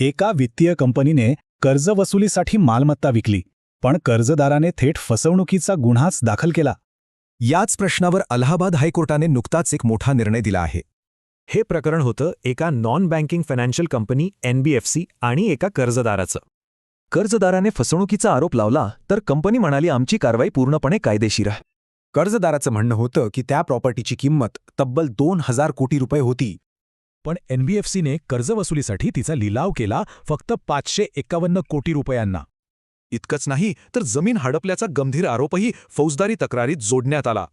एका वित्तीय कंपनीने कर्ज वसुलीसाठी मालमत्ता विकली पण कर्जदाराने थेट फसवणुकीचा गुन्हाच दाखल केला. याच प्रश्नावर अलाहाबाद हायकोर्टाने नुकताच एक मोठा निर्णय दिला आहे. हे प्रकरण होतं एका non banking financial company NBFC आणि एका कर्जदाराचं. कर्जदाराने फसवणुकीचा आरोप लावला तर कंपनी म्हणाली आमची कारवाई पूर्णपणे कायदेशीर आहे. कर्जदाराचं म्हणणं होतं की त्या प्रॉपर्टीची किंमत तब्बल दोन हजार कोटी रुपये होती पण एनबीएफसीने कर्जवसुलीसाठी तिचा लिलाव केला फक्त पाचशे एकावन्न कोटी रुपयांना. इतकंच नाही तर जमीन हडपल्याचा गंभीर आरोपही फौजदारी तक्रारीत जोडण्यात आला.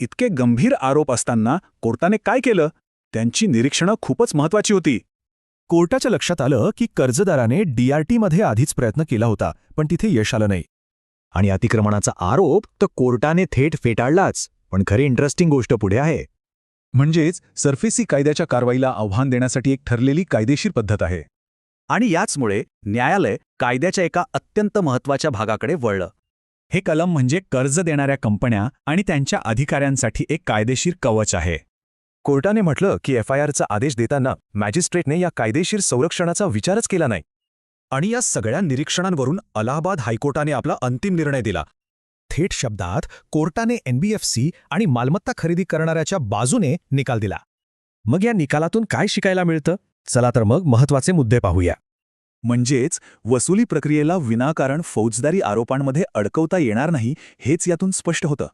इतके गंभीर आरोप असताना कोर्टाने काय केलं? त्यांची निरीक्षणं खूपच महत्वाची होती. कोर्टाच्या लक्षात आलं की कर्जदाराने डीआरटीमध्ये आधीच प्रयत्न केला होता पण तिथे यश आलं नाही. आणि अतिक्रमणाचा आरोप तर कोर्टाने थेट फेटाळलाच पण खरी इंटरेस्टिंग गोष्ट पुढे आहे. म्हणजेच सरफेसी कायद्याच्या कारवाईला आव्हान देण्यासाठी एक ठरलेली कायदेशीर पद्धत आहे. आणि याचमुळे न्यायालय कायद्याच्या एका अत्यंत महत्त्वाच्या भागाकडे वळलं. हे कलम म्हणजे कर्ज देणाऱ्या कंपन्या आणि त्यांच्या अधिकाऱ्यांसाठी एक कायदेशीर कवच आहे. कोर्टाने म्हटलं की एफ आय आरचा आदेश देताना मॅजिस्ट्रेटने या कायदेशीर संरक्षणाचा विचारच केला नाही. आणि या सगळ्या निरीक्षणांवरून अलाहाबाद हायकोर्टाने आपला अंतिम निर्णय दिला. थेट शब्दात कोर्टाने एनबीएफसी आणि मालमत्ता खरेदी करणाऱ्याच्या बाजूने निकाल दिला. मग या निकालातून काय शिकायला मिळतं? चला तर मग महत्त्वाचे मुद्दे पाहूया. म्हणजेच वसुली प्रक्रियेला विनाकारण फौजदारी आरोपांमध्ये अडकवता येणार नाही हेच यातून स्पष्ट होतं.